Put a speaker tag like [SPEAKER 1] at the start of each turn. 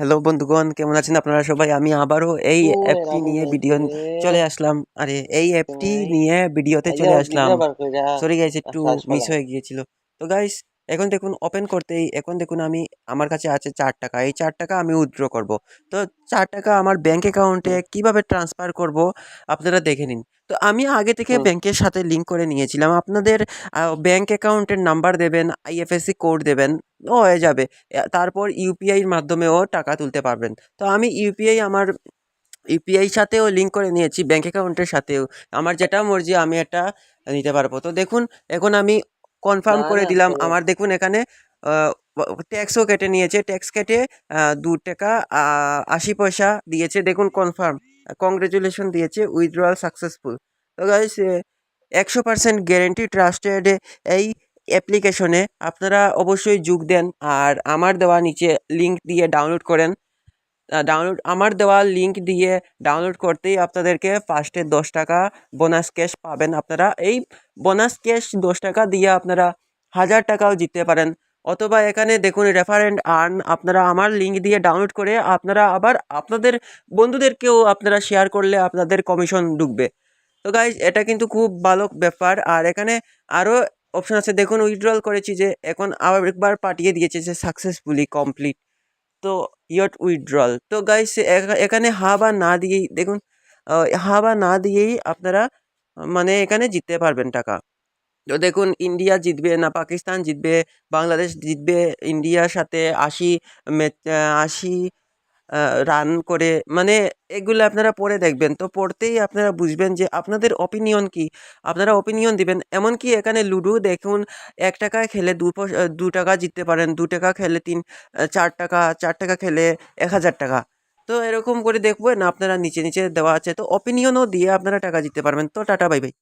[SPEAKER 1] Hello বন্ধুগণ কেমন আছেন আপনারা সবাই? আমি আবারও এই অ্যাপটি নিয়ে ভিডিও চলে আসলাম। আরে এই অ্যাপটি নিয়ে ভিডিওতে চলে আসলাম। সরি গাইস একটু মিস হয়ে গিয়েছিল। তো গাইস এখন দেখুন ওপেন করতেই এখন দেখুন আমি আমার কাছে আছে চার টাকা। এই চার টাকা আমি উইথড্র করব। তো চার টাকা আমার ব্যাংক অ্যাকাউন্টে কীভাবে ট্রান্সফার করব আপনারা দেখে নিন। তো আমি আগে থেকে ব্যাংকের সাথে লিঙ্ক করে নিয়েছিলাম। আপনাদের ব্যাংক অ্যাকাউন্টের নাম্বার দেবেন আইএফএসসি কোড দেবেন। ও হয়ে যাবে। তারপর ইউপিআইয়ের মাধ্যমেও টাকা তুলতে পারবেন। তো আমি ইউপিআই আমার ইউপিআই সাথেও লিঙ্ক করে নিয়েছি ব্যাঙ্ক অ্যাকাউন্টের সাথেও। আমার যেটা মর্জি আমি এটা নিতে পারব। তো দেখুন এখন আমি কনফার্ম করে দিলাম। আমার দেখুন এখানে ট্যাক্সও কেটে নিয়েছে। ট্যাক্স কেটে দু টাকা আশি পয়সা দিয়েছে। দেখুন কনফার্ম কংগ্রেচুলেশন দিয়েছে। উইথড্রয়াল সাকসেসফুল তো গাইস একশো পার্সেন্ট গ্যারেন্টি ট্রাস্টেড এই অ্যাপ্লিকেশনে আপনারা অবশ্যই যোগ দেন আর আমার দেওয়া নিচে লিঙ্ক দিয়ে ডাউনলোড করেন। ডাউনলোড আমার দেওয়া লিঙ্ক দিয়ে ডাউনলোড করতেই আপনাদেরকে ফার্স্টে দশ টাকা বোনাস ক্যাশ পাবেন আপনারা। এই বোনাস ক্যাশ দশ টাকা দিয়ে আপনারা হাজার টাকাও জিততে পারেন। অথবা এখানে দেখুন রেফারেন্ট আর্ন আপনারা আমার লিঙ্ক দিয়ে ডাউনলোড করে আপনারা আবার আপনাদের বন্ধুদেরকেও আপনারা শেয়ার করলে আপনাদের কমিশন ঢুকবে তো গাইজ এটা কিন্তু খুব ভালো ব্যাপার। আর এখানে আরও অপশন আছে, দেখুন উইথড্রল করেছি যে, এখন আবার একবার পাঠিয়ে দিয়েছে যে সাকসেসফুলি কমপ্লিট তো ইয়ট উইথড্রল তো গাইস এখানে হা বা না দিয়েই, দেখুন হা বা না দিয়েই আপনারা মানে এখানে জিততে পারবেন টাকা। তো, দেখুন ইন্ডিয়া জিতবে না পাকিস্তান জিতবে বাংলাদেশ জিতবে ইন্ডিয়ার সাথে আশি আশি রান করে মানে এগুলো আপনারা পড়ে দেখবেন। তো পড়তেই আপনারা বুঝবেন যে আপনাদের অপিনিয়ন কি? আপনারা অপিনিয়ন দিবেন। এমনকি এখানে লুডো দেখুন, এক টাকায় খেলে দু দু টাকা জিততে পারেন, দু টাকা খেলে তিন চার টাকা চার টাকা খেলে এক হাজার টাকা। তো এরকম করে দেখবেন আপনারা নিচে নিচে দেওয়া আছে। তো অপিনিয়নও দিয়ে আপনারা টাকা জিততে পারবেন। তো টাটা, বাই বাই।